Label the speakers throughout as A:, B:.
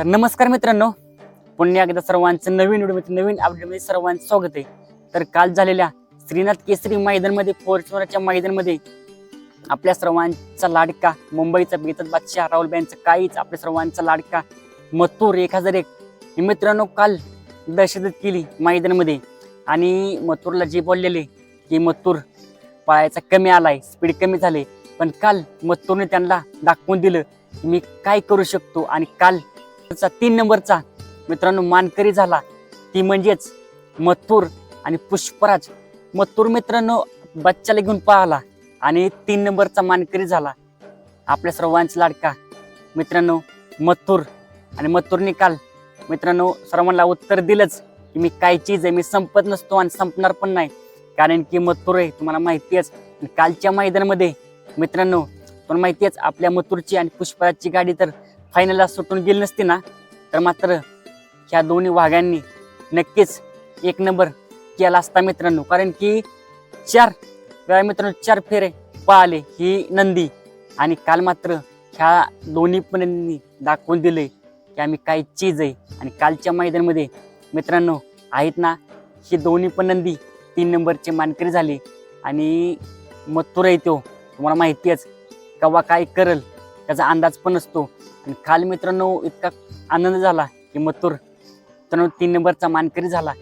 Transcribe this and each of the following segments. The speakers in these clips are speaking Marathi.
A: तर नमस्कार मित्रांनो. पुन्हा एकदा सर्वांचं नवीन व्हिडिओ नवीन अपडेटमध्ये सर्वांचं स्वागत आहे. तर काल झालेल्या श्रीनाथ केसरी मैदानमध्ये फॉर्च्युनरच्या मैदानमध्ये आपल्या सर्वांचा लाडका मुंबईचा बेतद बादशाह राहुल बँचा काहीच आपल्या सर्वांचा लाडका मथुर एक हजार एक. हे मित्रांनो काल दहशतच केली मैदानामध्ये. आणि मथुरला जे बोललेले की मथुर पळायचा कमी आलाय स्पीड कमी झाले. पण काल मथुरने त्यांना दाखवून दिलं मी काय करू शकतो आणि काल चा तीन नंबरचा मित्रांनो मानकरी झाला. ती म्हणजेच मथुर आणि पुष्पराज. मथुर मित्रांनो बच्चाला घेऊन पाहला आणि तीन नंबरचा मानकरी झाला. आपल्या सर्वांचा लाडका मित्रांनो मथुर आणि मथुरने काल मित्रांनो सर्वांना उत्तर दिलंच की मी काय चीज आहे मी संपत नसतो आणि संपणार पण नाही. कारण की मथुर आहे तुम्हाला माहिती कालच्या मैदानामध्ये मित्रांनो तुम्हाला माहिती आहेच आपल्या मथुरची आणि पुष्पराजची गाडी तर फायनलला सुटून गेली नसती ना तर मात्र ह्या दोन्ही वाघांनी नक्कीच एक नंबर केला असता मित्रांनो. कारण की चार वेळा मित्रांनो चार फेरे पाहिले ही नंदी. आणि काल मात्र ह्या दोन्ही पण दाखवून दिले की आम्ही काय चीज आहे. आणि कालच्या मैदानामध्ये मित्रांनो आहेत ना ही दोन्ही पण नंदी तीन नंबरचे मानकरी झाले. आणि मथुर आहे तो तुम्हाला माहिती आहेच. केव्हा काय करल त्याचा अंदाज पण असतो. आणि काल मित्रांनो इतका आनंद झाला की मथुर मित्रांनो तीन नंबरचा मानकरी झाला.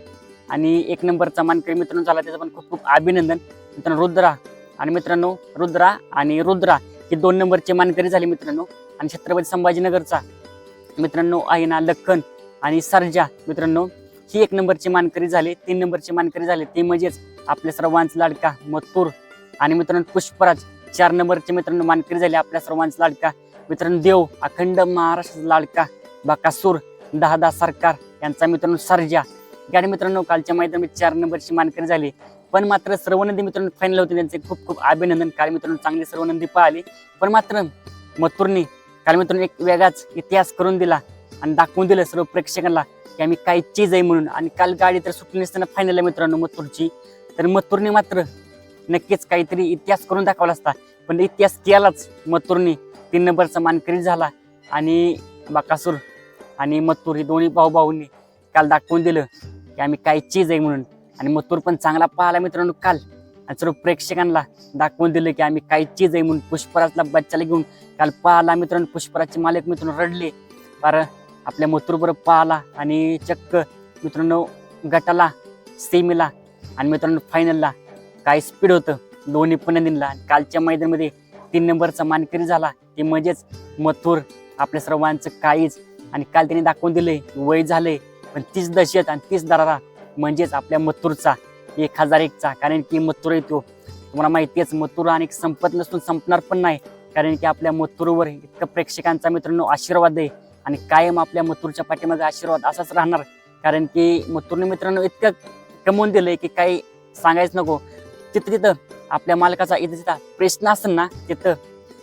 A: आणि एक नंबरचा मानकरी मित्रांनो झाला त्याचं पण खूप खूप अभिनंदन. मित्रांनो रुद्रा आणि मित्रांनो रुद्रा आणि रुद्रा हे दोन नंबरचे मानकरी झाले मित्रांनो. आणि छत्रपती संभाजीनगरचा मित्रांनो आहे ना लखन आणि सरजा मित्रांनो ही एक नंबरची मानकरी झाली तीन नंबरची मानकरी झाले. ते म्हणजेच आपल्या सर्वांचा लाडका मथुर. आणि मित्रांनो पुष्पराज चार नंबरचे मित्रांनो मानकरी झाले आपल्या सर्वांचा लाडका. मित्रांनो देव अखंड महाराष्ट्राचा लाडका बाकासूर दहा सरकार यांचा मित्रांनो सर्जा. गाडी मित्रांनो कालच्या मैदानात चार नंबरची मानकरी झाली. पण मात्र सर्वनंदी मित्रांनो फायनल होते. त्यांचे खूप खूप अभिनंदन. काल मित्रांनो चांगली सर्वनंदी पाहिले. पण मात्र मथुरने काल मित्रांनो एक वेगळाच इतिहास करून दिला आणि दाखवून दिलं सर्व प्रेक्षकांना की आम्ही काही चीज आहे म्हणून. आणि काल गाडी तर सुटली नसताना फायनल आहे मित्रांनो मथुरची. तर मथुरने मात्र नक्कीच काहीतरी इतिहास करून दाखवला असता. पण इतिहास केलाच मथुरने. तीन नंबरचा मानकरी झाला आणि बाकासूर आणि मथुर हे दोन्ही भाऊ भाऊंनी काल दाखवून दिलं की आम्ही काय चीज आहे म्हणून. आणि मथुर पण चांगला पाहिला मित्रांनो काल. आणि सर्व प्रेक्षकांना दाखवून दिलं की आम्ही काय चीज आहे म्हणून पुष्पराजला बच्चाला घेऊन काल पाहला मित्रांनो. पुष्पराजचे मालक मित्रांनो रडले. कारण आपल्या मथुरबरोबर पाहला आणि चक्क मित्रांनो गटाला सेमीला आणि मित्रांनो फायनलला काय स्पीड होतं? दोन्ही पण कालच्या मैदानामध्ये तीन नंबरचा मानकरी झाला. ते म्हणजेच मथुर आपल्या सर्वांचं काहीच. आणि काल त्याने दाखवून दिले वय झाले पण तीस दशत आणि तीस दरारा म्हणजेच आपल्या मथुरचा एक हजार एकचा. कारण की मथुर येतो तुम्हाला माहिती आहेच मथुर आणि संपत नसून संपणार पण नाही. कारण की आपल्या मथुरवर इतकं प्रेक्षकांचा मित्रांनो आशीर्वाद आहे. आणि कायम आपल्या मथुरच्या पाठीमागे आशीर्वाद असाच राहणार. कारण की मथुरने मित्रांनो इतकं कमवून दिलंय की काही सांगायचं नको. तिथं तिथं. आपल्या मालकाचा इथं तिथं. प्रश्न असेल ना तिथं.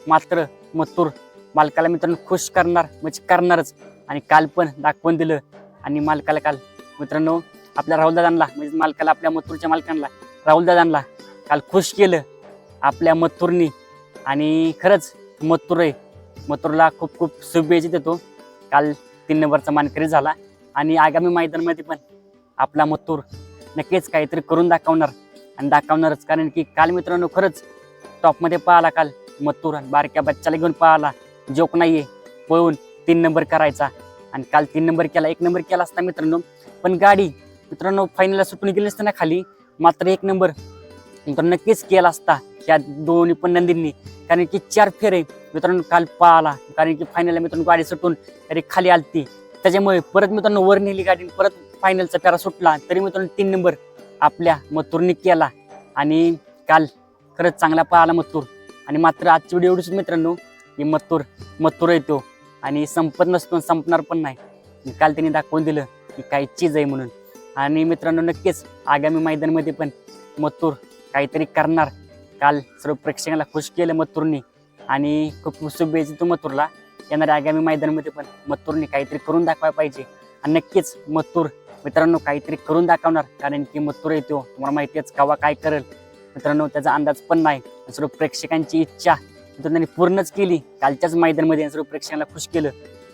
A: मात्र मथुर मालकाला मित्रांनो खुश करणार म्हणजे करणारच. आणि काल पण दाखवून दिलं. आणि मालकाला काल मित्रांनो आपल्या राहुलदादांना म्हणजे मालकाला आपल्या मथुरच्या मालकांना राहुलदादांना काल खुश केलं. आपल्या मथुरनी. आणि खरंच मथुर आहे. मथुरला खूप खूप शुभेच्छा देतो. काल तीन नंबरचा मानकरी झाला. आणि आगामी मैदानामध्ये पण आपला मथुर नक्कीच काहीतरी करून दाखवणार. आणि दाखवणारच. कारण की काल मित्रांनो खरंच टॉपमध्ये पाहिला काल मथुर बारक्या बच्चाला घेऊन पाहिला. जोक नाहीये. पळून तीन नंबर करायचा. आणि काल तीन नंबर केला. एक नंबर केला असता मित्रांनो. पण गाडी मित्रांनो फायनलला सुटून गेली असते ना खाली. मात्र एक नंबर मित्रांनो नक्कीच केला असता. या दोन्ही पण नंदींनी. कारण की चार फेरे मित्रांनो काल पाहिला. कारण की फायनलला मित्रांनो गाडी सुटून तरी खाली आलती. त्याच्यामुळे परत मित्रांनो वर नेली गाडी परत फायनलचा फेरा सुटला. तरी मित्रांनो तीन नंबर आपल्या मथुरने केला. आणि काल खरंच चांगला पाहिला मथुर. आणि मात्र आजची व्हिडिओ एवढीच मित्रांनो की मथुर मथुर येतो आणि संपत नसतो संपणार पण नाही. काल त्यांनी दाखवून दिलं की काही चीज आहे म्हणून. आणि मित्रांनो नक्कीच आगामी मैदानामध्ये पण मथुर काहीतरी करणार. काल सर्व प्रेक्षकांना खुश केलं मथुरने. आणि खूप खूप शुभेच्छा तो मथुरला. येणाऱ्या आगामी मैदानामध्ये पण मथुरने काहीतरी करून दाखवायला पाहिजे. आणि नक्कीच मथुर मित्रांनो काहीतरी करून दाखवणार. कारण की मथुर येतो. तुम्हाला माहिती आहेच कवा काय करेल. मित्रांनो त्याचा अंदाज पण नाही. सर्व प्रेक्षकांची इच्छा मित्रांनी पूर्णच केली. कालच्याच मैदानमध्ये सर्व प्रेक्षकांना खुश केलं.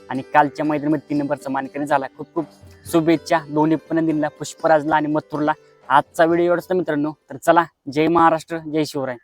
A: आणि कालच्या मैदानामध्ये तीन नंबरचा मानकरी झाला. खूप खूप शुभेच्छा. दोन्ही पण पुष्पराजला आणि मथुरला. आजचा व्हिडिओ एवढाच तर मित्रांनो. तर चला जय महाराष्ट्र जय शिवराय.